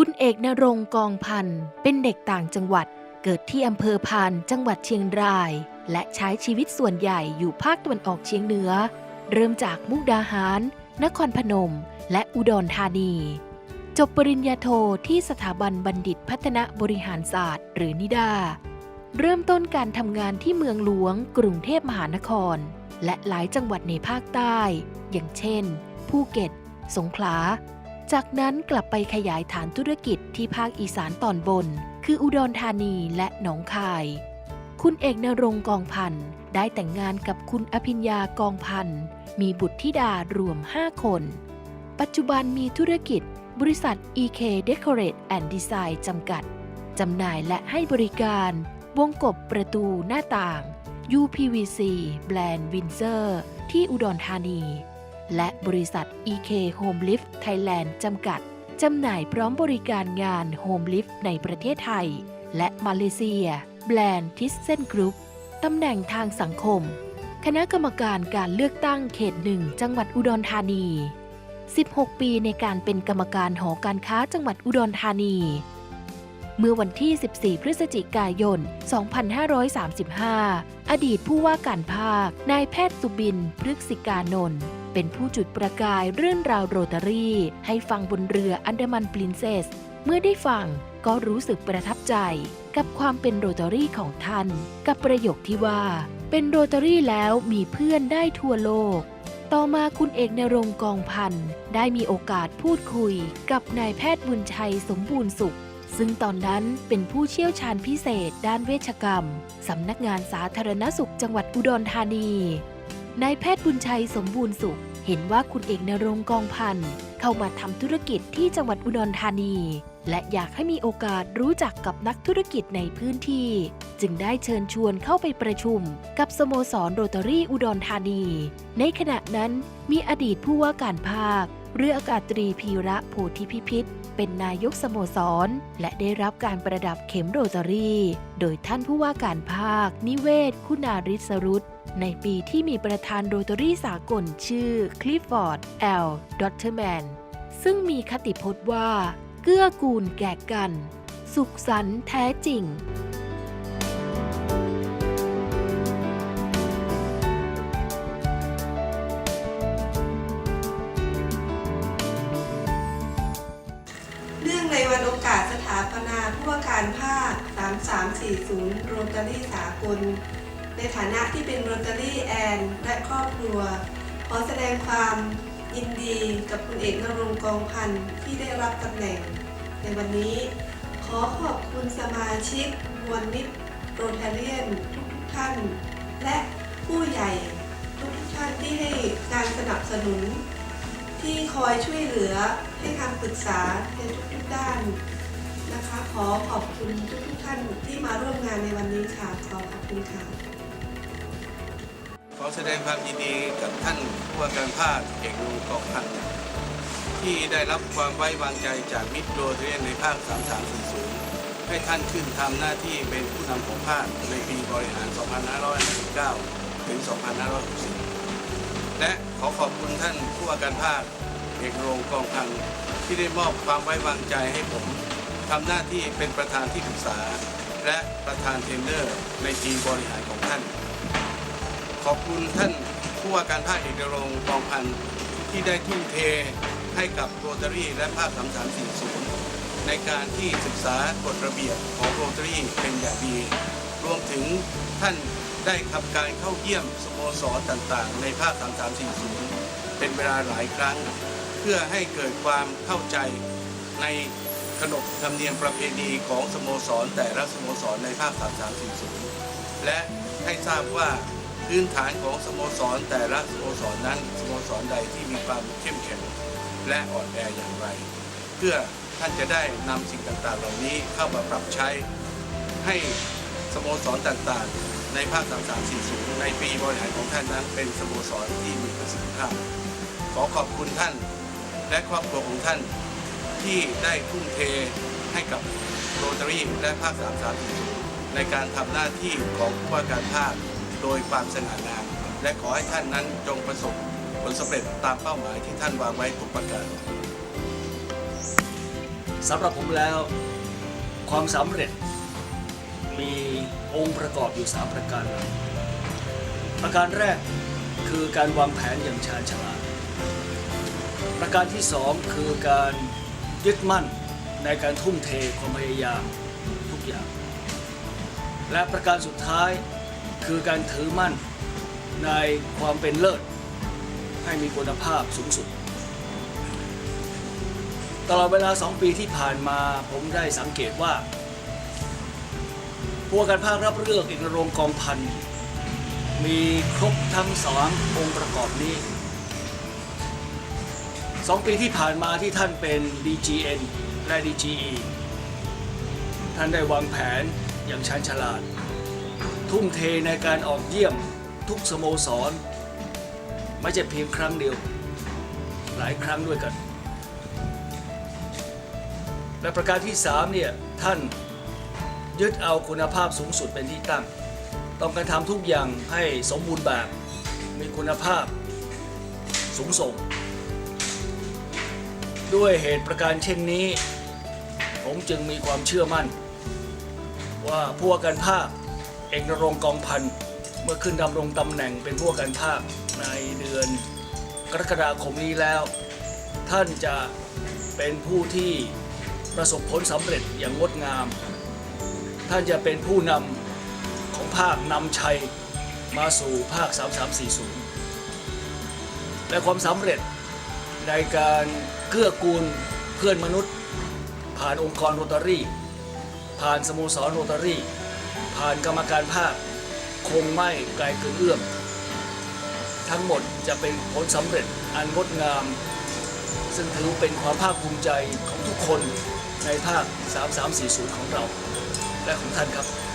คุณเอกนรงกองพันธ์เป็นเด็กต่างจังหวัด เกิดที่อำเภอพานจังหวัดเชียงราย และใช้ชีวิตส่วนใหญ่อยู่ภาคตะวันออกเฉียงเหนือ เริ่มจากมุกดาหาร นครพนม และอุดรธานี จบปริญญาโทที่สถาบันบัณฑิตพัฒนบริหารศาสตร์ หรือนิดา เริ่มต้นการทำงานที่เมืองหลวง กรุงเทพมหานคร และหลายจังหวัดในภาคใต้ อย่างเช่น ภูเก็ต สงขลา จากนั้นกลับไปขยายฐานธุรกิจที่ภาคอีสานตอนบน คืออุดรธานีและหนองคาย คุณเอกนรงกองพันธ์ได้แต่งงานกับคุณอภิญญากองพันธ์มีบุตรธิดารวม 5 คน ปัจจุบันมีธุรกิจ บริษัท EK Decorate and Design จำกัด จำหน่ายและให้บริการ วงกบประตูหน้าต่าง UPVC แบรนด์วินเซอร์ ที่อุดรธานี และบริษัท EK Home Lift Thailand จำกัด จำหน่ายพร้อมบริการงาน Home Lift ในประเทศไทย และมาเลเซีย แบรนด์ทิสเซนกรุ๊ปตำแหน่งทางสังคม คณะกรรมการการเลือกตั้งเขตหนึ่งจังหวัดอุดรธานี 16 ปีในการเป็นกรรมการหอการค้าจังหวัดอุดรธานี เมื่อวันที่ 14 พฤศจิกายน 2535 อดีตผู้ว่าการภาค นายแพทย์สุบิน พฤกษิกานนท์ เป็นผู้จุดประกายเรื่องราวโรตารี่ ให้ฟังบนเรืออันดามันปรินเซส เมื่อได้ฟังก็รู้สึกประทับใจ กับความเป็นโรตารี่ของท่าน กับประโยคที่ว่า เป็นโรตารี่แล้วมีเพื่อนได้ทั่วโลก ต่อมาคุณเอกนรงกองพันธ์ได้มีโอกาสพูดคุย กับนายแพทย์บุญชัยสมบูรณ์สุขซึ่งตอนนั้นเป็นผู้เชี่ยวชาญพิเศษด้านเวชกรรม สำนักงานสาธารณสุขจังหวัดอุดรธานี นายแพทย์บุญชัยสมบูรณ์สุข เห็นว่าคุณเอกนรงกองพันธ์เข้ามาทำธุรกิจที่จังหวัดอุดรธานี และอยากให้มีโอกาสรู้จักกับนักธุรกิจในพื้นที่ จึงได้เชิญชวนเข้าไปประชุม กับสโมสรโรตารี่อุดรธานี ในขณะนั้นมีอดีตผู้ว่าการภาค เรืออากาศตรีพีระโพธิพิพิธ เป็นนายกสโมสร และได้รับการประดับเข็มโรตารี่ โดยท่านผู้ว่าการภาค นิเวศ คุณาริศรุตในปีที่มีประธานโรตารี่สากลชื่อคลิฟฟอร์ดแอลดอตเทอร์แมนซึ่งมีคติพจน์ว่า เกื้อกูลแก่กัน สุขสันต์แท้จริง เนื่องในวันโอกาสสถาปนาผู้ว่าการภาค 3340 โรตารี่สากล ในฐานะที่เป็นโรตารี่แอนและครอบครัว ขอแสดงความยินดีกับคุณเอกนรงกองพันธ์ที่ได้รับตำแหน่ง ในวันนี้ ขอขอบคุณสมาชิกมวลมิตรโรตาเรียนทุกท่าน และผู้ใหญ่ทุกท่านที่ให้การสนับสนุน ที่คอยช่วยเหลือให้คำปรึกษาในทุกๆด้านนะคะ ขอขอบคุณทุกๆท่านที่มาร่วมงานในวันนี้ค่ะ ขอขอบคุณค่ะ ขอแสดงความยินดีกับท่านผู้ว่าการภาคเอกนูกองพันที่ได้รับความไว้วางใจจากมิตรโรเรียนในภาค 3340 ให้ท่านขึ้นทำหน้าที่เป็นผู้นำของภาคในปีบริหาร 2559 ถึง 2560 และขอขอบคุณท่านผู้ว่าการภาคเอกนรงกองพันที่ได้มอบความไว้วางใจให้ผมทำหน้าที่เป็นประธานที่ปรึกษา และประธานเทรนเนอร์ในปีมบริหารของท่าน ขอบคุณท่านผู้ว่าการภาคเอกรงกองพันที่ได้ทุ่มเทให้กับโรตารี่และภาค3340ในการที่ศึกษากฎระเบียบของโรตารี่เป็นอย่างดี รวมถึงท่าน ได้ทำการเข้าเยี่ยมสโมสรต่างๆ ในภาค 3340 เป็นเวลาหลายครั้ง เพื่อให้เกิดความเข้าใจในขนบธรรมเนียมประเพณีของสโมสรแต่ละสโมสรในภาค 3340 และให้ทราบว่าพื้นฐานของสโมสรแต่ละสโมสรนั้นสโมสรใดที่มีความเข้มแข็งและอ่อนแออย่างไร เพื่อท่านจะได้นำสิ่งต่างๆ เหล่านี้เข้ามาปรับใช้ให้สโมสรต่างๆ ในภาค 3340 ในปีบริหารของท่านนั้น เป็นสโมสรที่มีประสิทธิภาพ ขอขอบคุณท่าน และครอบครัวของท่าน ที่ได้ทุ่มเทให้กับโรตารี่และภาค 3340 ในการทำหน้าที่ของผู้ว่าการภาคโดยความสง่างามและขอให้ท่านนั้นจงประสบผลสำเร็จตามเป้าหมายที่ท่านวางไว้ทุกประการสำหรับผมแล้ว ความสำเร็จ มีองค์ประกอบอยู่ 3 ประการหลักประการแรกคือการวางแผนอย่างชาญฉลาด ประการที่ 2 คือการยึดมั่นในการทุ่มเทความพยายามทุกอย่าง และประการสุดท้ายคือการถือมั่นในความเป็นเลิศ ให้มีคุณภาพสูงสุด ตลอดเวลา 2 ปีที่ผ่านมาผมได้สังเกตว่า ผู้ว่าการภาครับเลือกเอกนรงกองพัน มีครบทั้งสององค์ประกอบนี้สองปีที่ผ่านมาที่ท่านเป็น DGN และ DGE ท่านได้วางแผนอย่างชันฉลาด ทุ่มเทในการออกเยี่ยมทุกสโมสร ไม่ใช่เพียงครั้งเดียว หลายครั้งด้วยกัน และประการที่ 3 เนี่ย ท่าน ยึดเอาคุณภาพสูงสุดเป็นที่ตั้ง ต้องการทำทุกอย่างให้สมบูรณ์แบบ มีคุณภาพสูงส่ง ด้วยเหตุประการเช่นนี้ ผมจึงมีความเชื่อมั่น ว่าผู้ว่าการภาคเอกนรงกองพันเมื่อขึ้นดำรงตำแหน่งเป็นผู้ว่าการภาคในเดือนกรกฎาคมนี้แล้ว ท่านจะเป็นผู้ที่ประสบผลสำเร็จอย่างงดงาม ท่านจะเป็นผู้นำของภาคนำชัยมาสู่ภาค 3340 และความสำเร็จในการเกื้อกูลเพื่อนมนุษย์ ผ่านองค์กรโรตารี่ ผ่านสโมสรโรตารี่ ผ่านกรรมการภาค คงไม่ไกลเกินเอื้อม ทั้งหมดจะเป็นผลสำเร็จอันงดงาม ซึ่งถือเป็นความภาคภูมิใจของทุกคนในภาค 3340 ของเรา และของท่านครับ